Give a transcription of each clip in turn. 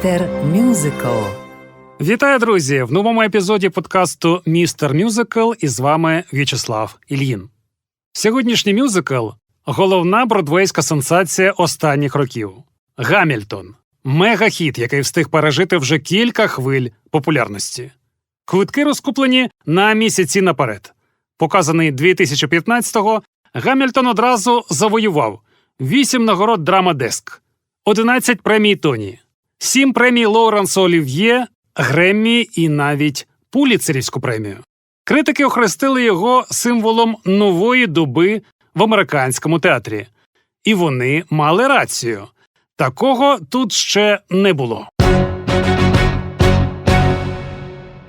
Містер Мюзикл. Вітаю, друзі! В новому епізоді подкасту Містер Мюзикл і з вами В'ячеслав Ільїн. Сьогоднішній мюзикл головна бродвейська сенсація останніх років Гамільтон. Мегахіт, який встиг пережити вже кілька хвиль популярності. Квитки розкуплені на місяці наперед. Показаний 2015-го, Гамільтон одразу завоював 8 нагород Драма Деск, 11 премій Тоні, 7 премій Лоуренса Олів'є, Греммі і навіть Пуліцерівську премію. Критики охрестили його символом нової доби в американському театрі. І вони мали рацію. Такого тут ще не було.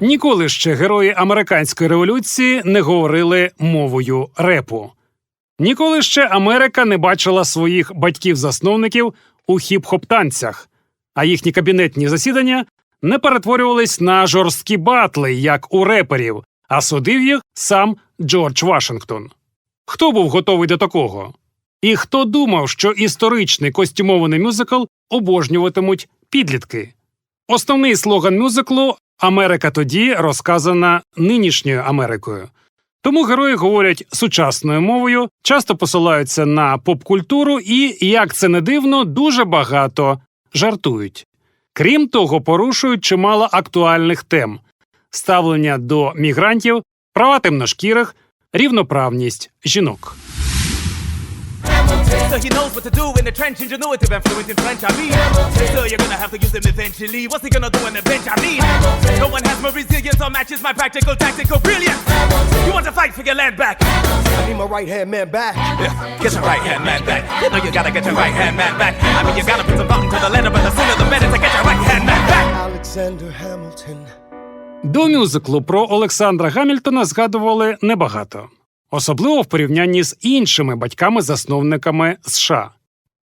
Ніколи ще герої американської революції не говорили мовою репу. Ніколи ще Америка не бачила своїх батьків-засновників у хіп-хоп танцях, а їхні кабінетні засідання не перетворювались на жорсткі батли, як у реперів, а судив їх сам Джордж Вашингтон. Хто був готовий до такого? І хто думав, що історичний костюмований мюзикл обожнюватимуть підлітки? Основний слоган мюзиклу Америка тоді розказана нинішньою Америкою. Тому герої говорять сучасною мовою, часто посилаються на поп-культуру і, як це не дивно, дуже багато жартують. Крім того, порушують чимало актуальних тем ставлення до мігрантів, права темношкірих, рівноправність жінок. So he knows what to do in the trench, ingenuitive and fluent in French, I mean. So you're gonna have to use him eventually. What's he gonna do on the bench, I mean? No one has more resilience or matches my practical tactical brilliance. You want to fight for your land back? I need my right hand man back. Yeah, get your right hand man back. You know you gotta get your right hand man back. I mean, you gotta put some thought into the letter, but the sooner the better to get your right hand man back. Alexander Hamilton. До мюзиклу про Олександра Гамільтона згадували небагато, Особливо в порівнянні з іншими батьками-засновниками США.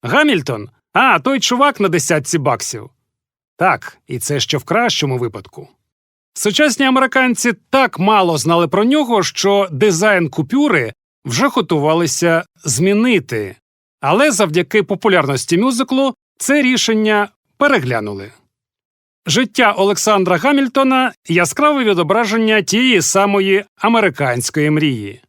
Гамільтон а той чувак на десятці баксів. Так, і це ще в кращому випадку. Сучасні американці так мало знали про нього, що дизайн купюри вже готувалися змінити, але завдяки популярності мюзиклу це рішення переглянули. Життя Олександра Гамільтона яскраве відображення тієї самої американської мрії.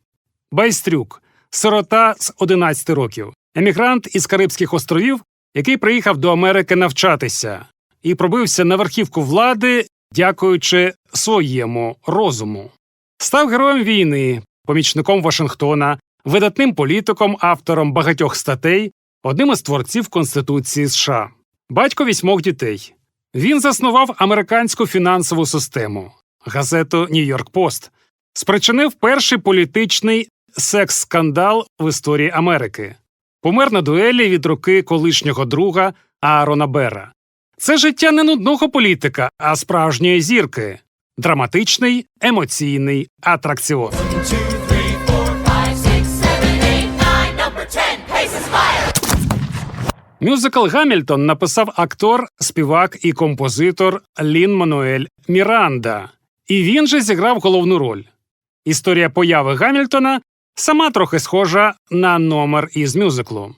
Байстрюк, сирота з 11 років, емігрант із Карибських островів, який приїхав до Америки навчатися і пробився на верхівку влади, дякуючи своєму розуму. Став героєм війни, помічником Вашингтона, видатним політиком, автором багатьох статей, одним із творців Конституції США, батько вісьмох дітей. Він заснував американську фінансову систему газету Нью-Йорк Пост, спричинив перший політичний секс-скандал в історії Америки, помер на дуелі від руки колишнього друга Аарона Бера. Це життя не нудного політика, а справжньої зірки, драматичний, емоційний атракціон. Мюзикл Гамільтон написав актор, співак і композитор Лін Мануель Міранда, і він же зіграв головну роль. Історія появи Гамільтона сама трохи схожа на номер із мюзиклу.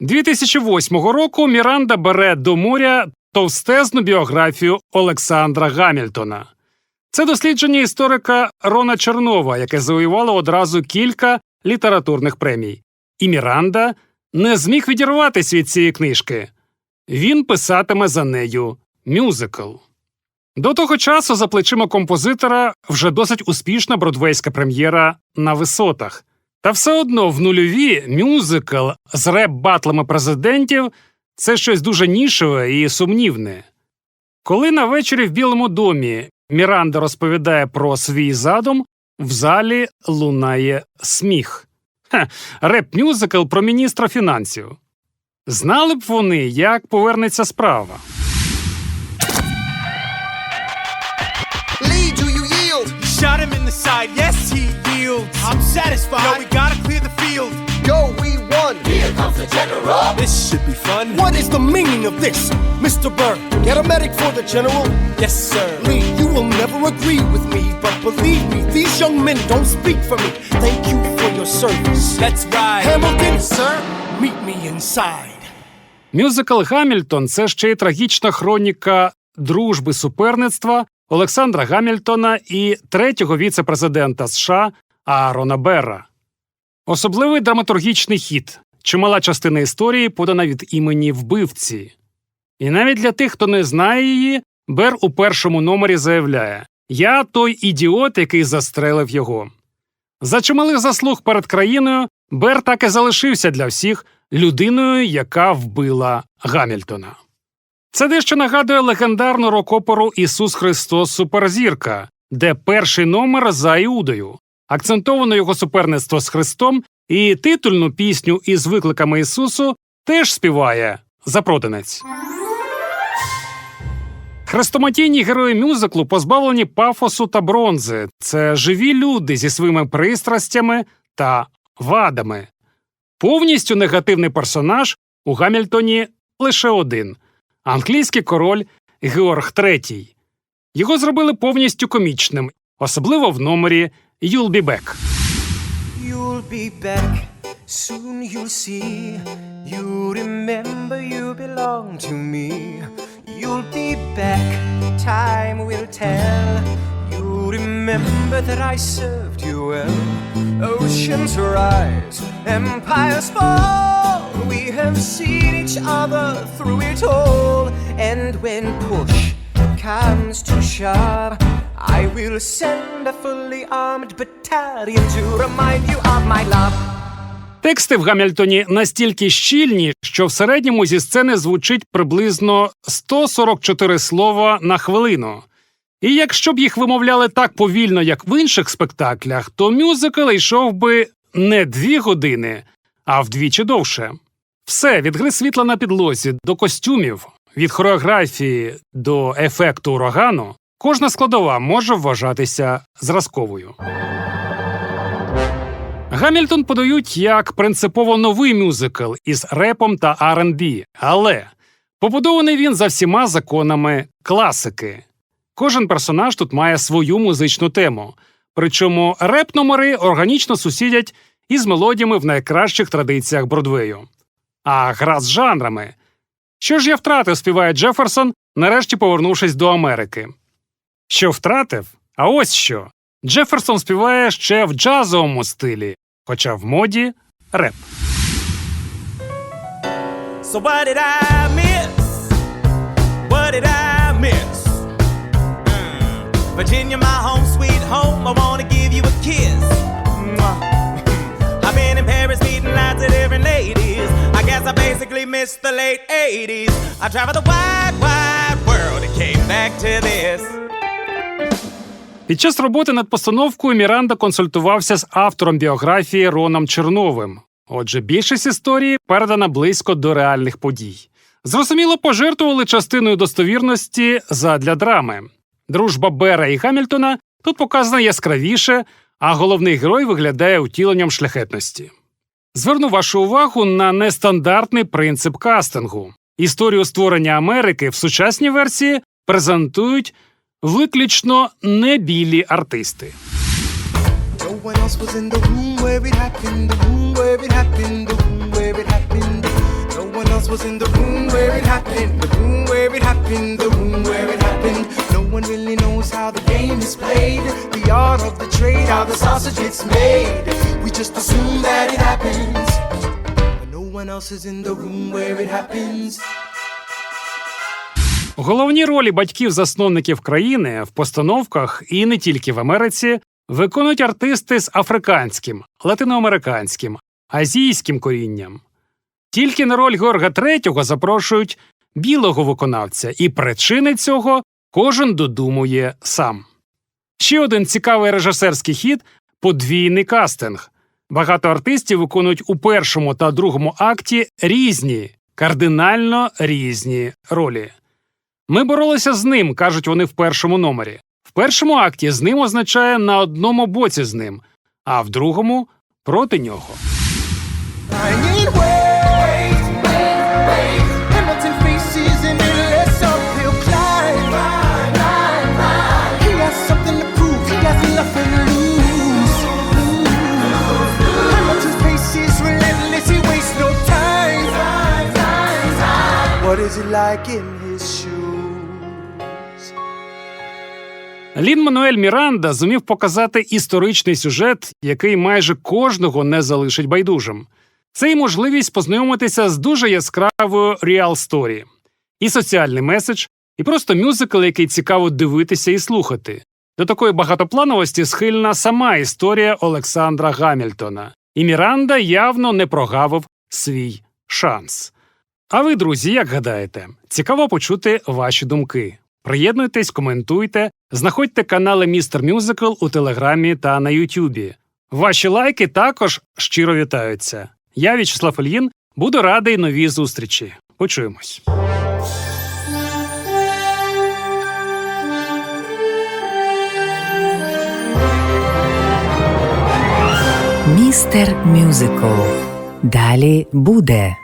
2008 року Міранда бере до моря товстезну біографію Олександра Гамільтона. Це дослідження історика Рона Чернова, яке завоювало одразу кілька літературних премій. І Міранда не зміг відірватись від цієї книжки. Він писатиме за нею мюзикл. До того часу за плечима композитора вже досить успішна бродвейська прем'єра на висотах. Та все одно в нульові мюзикл з реп-батлами президентів це щось дуже нішеве і сумнівне. Коли на вечорі в Білому домі Міранда розповідає про свій задум, в залі лунає сміх. Ха, реп-мюзикл про міністра фінансів. Знали б вони, як повернеться справа. Shot him in the side, yes, he yields. I'm satisfied. Yo, we gotta clear the field. Yo, we won. Here comes the general. This should be fun. What is the meaning of this, Mr. Burr? Get a medic for the general. Yes, sir. Lee, you will never agree with me, but believe me, these young men don't speak for me. Thank you for your service. Let's ride. Hamilton, sir, meet me inside. Мюзикл Гамільтон це ще й трагічна хроніка дружби суперництва Олександра Гамільтона і третього віце-президента США Аарона Берра. Особливий драматургічний хід. Чимала частина історії подана від імені вбивці. І навіть для тих, хто не знає її, Бер у першому номері заявляє: Я той ідіот, який застрелив його. За чималих заслуг перед країною Бер так і залишився для всіх людиною, яка вбила Гамільтона. Це дещо нагадує легендарну рок-оперу Ісус Христос Суперзірка, де перший номер за Іудою, акцентовано його суперництво з Христом, і титульну пісню із викликами Ісусу теж співає запротинець. Хрестоматійні герої мюзиклу позбавлені пафосу та бронзи. Це живі люди зі своїми пристрастями та вадами. Повністю негативний персонаж у Гамільтоні лише один англійський король Георг III. Його зробили повністю комічним, особливо в номері «You'll be back». You'll be back, soon you'll see. You remember you belong to me. You'll be back, time will tell. You remember that I served you well. Oceans rise, empires fall. We have seen each other through it all. And when push comes to shove, I will send a fully armed battalion to remind you of my love. Тексти в Гамільтоні настільки щільні, що в середньому зі сцени звучить приблизно 144 слова на хвилину. І якщо б їх вимовляли так повільно, як в інших спектаклях, то мюзикл йшов би не дві години, а вдвічі довше. Все від гри світла на підлозі до костюмів, від хореографії до ефекту урагану, кожна складова може вважатися зразковою. Гамільтон подають як принципово новий мюзикл із репом та R&B, але побудований він за всіма законами класики. Кожен персонаж тут має свою музичну тему, причому реп-номери органічно сусідять із мелодіями в найкращих традиціях Бродвею. А гра з жанрами. Що ж я втратив, співає Джеферсон, нарешті повернувшись до Америки. Що втратив? А ось що. Джеферсон співає ще в джазовому стилі, хоча в моді реп. So what did I miss? What did I miss? Mm. Virginia, my home, sweet home. I wanna give missed the late 80s. I traveled the wide, wide world and came back to this. Під час роботи над постановкою Міранда консультувався з автором біографії Роном Черновим. Отже, більшість історії передана близько до реальних подій. Зрозуміло, пожертвували частиною достовірності задля драми. Дружба Бера і Гамільтона тут показана яскравіше, а головний герой виглядає утіленням шляхетності. Зверну вашу увагу на нестандартний принцип кастингу. Історію створення Америки в сучасній версії презентують виключно небілі артисти. The happened, happened, happened. Happened, happened, happened. Art of the trade, how the sausage gets made. We just assume that it no one else is in the room where it happens. Головні ролі батьків-засновників країни в постановках і не тільки в Америці виконують артисти з африканським, латиноамериканським, азійським корінням. Тільки на роль Георга III запрошують білого виконавця, і причини цього кожен додумує сам. Ще один цікавий режисерський хід подвійний кастинг. Багато артистів виконують у першому та другому акті різні, кардинально різні ролі. Ми боролися з ним, кажуть вони в першому номері. В першому акті з ним означає на одному боці з ним, а в другому проти нього. What is it like in his shoes? Лін Мануель Міранда зумів показати історичний сюжет, який майже кожного не залишить байдужим. Це й можливість познайомитися з дуже яскравою реал сторі. І соціальний меседж, і просто мюзикл, який цікаво дивитися і слухати. До такої багатоплановості схильна сама історія Олександра Гамільтона. І Міранда явно не прогавив свій шанс. А ви, друзі, як гадаєте? Цікаво почути ваші думки. Приєднуйтесь, коментуйте, знаходьте канали Містер Мюзикл у Телеграмі та на Ютубі. Ваші лайки також щиро вітаються. Я, В'ячеслав Ільїн, буду радий новій зустрічі. Почуємось. Містер Мюзикл. Далі буде.